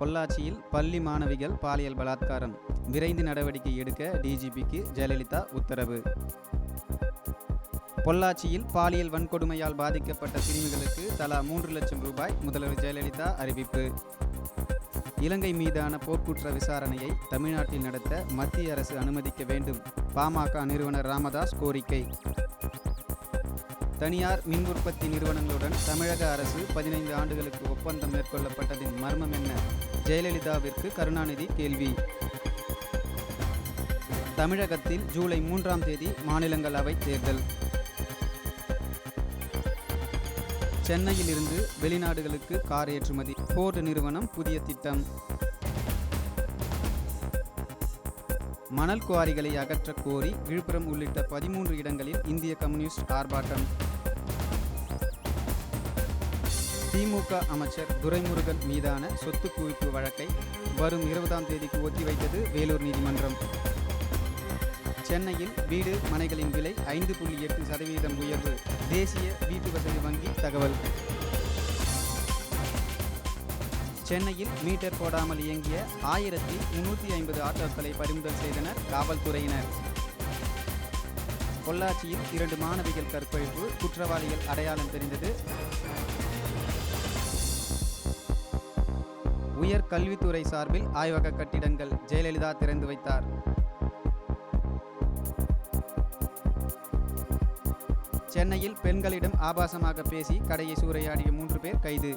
பொள்ளாச்சியில் பள்ளி மாணவிகள் பாலியல் பலாத்காரம். விரைந்து நடவடிக்கை எடுக்க டிஜிபிக்கு ஜெயலலிதா உத்தரவு. பொள்ளாச்சியில் பாலியல் வன்கொடுமையால் பாதிக்கப்பட்ட சிறுமிகளுக்கு தலா மூன்று லட்சம் ரூபாய் முதல்வர் ஜெயலலிதா அறிவிப்பு. இலங்கை மீதான போர்க்குற்ற விசாரணையை தமிழ்நாட்டில் நடத்த மத்திய அரசு அனுமதிக்க வேண்டும். பாமக நிறுவனர் ராமதாஸ் கோரிக்கை. தனியார் மின் உற்பத்தி நிறுவனங்களுடன் தமிழக அரசு பதினைந்து ஆண்டுகளுக்கு ஒப்பந்தம் மேற்கொள்ளப்பட்டதின் மர்மம் என்ன? ஜெயலலிதாவிற்கு கருணாநிதி கேள்வி. தமிழகத்தில் ஜூலை மூன்றாம் தேதி மாநிலங்களவை தேர்தல். சென்னையில் இருந்து வெளிநாடுகளுக்கு கார் ஏற்றுமதி. ஃபோர்டு நிறுவனம் புதிய திட்டம். மணல் குவாரிகளை அகற்றக் கோரி விழுப்புரம் உள்ளிட்ட பதிமூன்று இடங்களில் இந்திய கம்யூனிஸ்ட் ஆர்ப்பாட்டம். திமுக அமைச்சர் துரைமுருகன் மீதான சொத்து குவிப்பு வழக்கை வரும் இருபதாம் தேதிக்கு ஒத்திவைத்தது வேலூர் நீதிமன்றம். சென்னையில் வீடு மனைகளின் விலை ஐந்து புள்ளி எட்டு சதவீதம் உயர்வு. தேசிய வீட்டு வசதி வங்கி தகவல். சென்னையில் மீட்டர் போடாமல் இயங்கிய ஆயிரத்தி முன்னூற்றி ஐம்பது ஆட்டோக்களை பறிமுதல் செய்தனர் காவல்துறையினர். பொள்ளாச்சியில் இரண்டு மாணவிகள் கற்பழிப்பு குற்றவாளிகள் அடையாளம் தெரிந்தது. உயர் கல்வித்துறை சார்பில் ஆய்வக கட்டிடங்கள் ஜெயலலிதா திறந்து வைத்தார். சென்னையில் பெண்களிடம் ஆபாசமாக பேசி கடையை சூறையாடிய மூன்று பேர் கைது.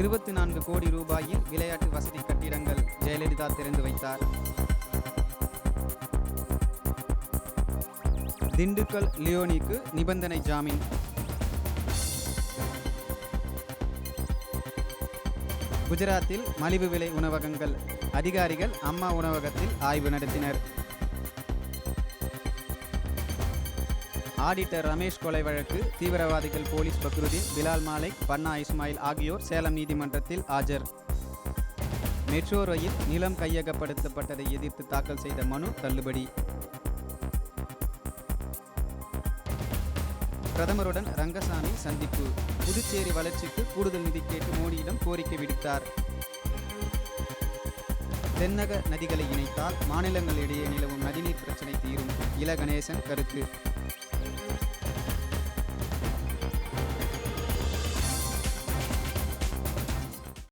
இருபத்தி நான்கு கோடி ரூபாயில் விளையாட்டு வசதி கட்டிடங்கள் ஜெயலலிதா திறந்து வைத்தார். திண்டுக்கல் லியோனிக்கு நிபந்தனை ஜாமீன். குஜராத்தில் மலிவு விலை உணவகங்கள். அதிகாரிகள் அம்மா உணவகத்தில் ஆய்வு நடத்தினர். ஆடிட்டர் ரமேஷ் கொலை வழக்கு தீவிரவாதிகள் போலீஸ் பக்ருதீன் பிலால் மாலிக் பன்னா இஸ்மாயில் ஆகியோர் சேலம் நீதிமன்றத்தில் ஆஜர். மெட்ரோ ரயில் நிலம் கையகப்படுத்தப்பட்டதை எதிர்த்து தாக்கல் செய்த மனு தள்ளுபடி. பிரதமருடன் ரங்கசாமி சந்திப்பு. புதுச்சேரி வளர்ச்சிக்கு கூடுதல் நிதி கேட்டு மோடியிடம் கோரிக்கை விடுத்தார். தென்னக நதிகளை இணைத்தால் மாநிலங்களிடையே நிலவும் நதிநீர் பிரச்சினை தீரும். இல கணேசன் கருத்து.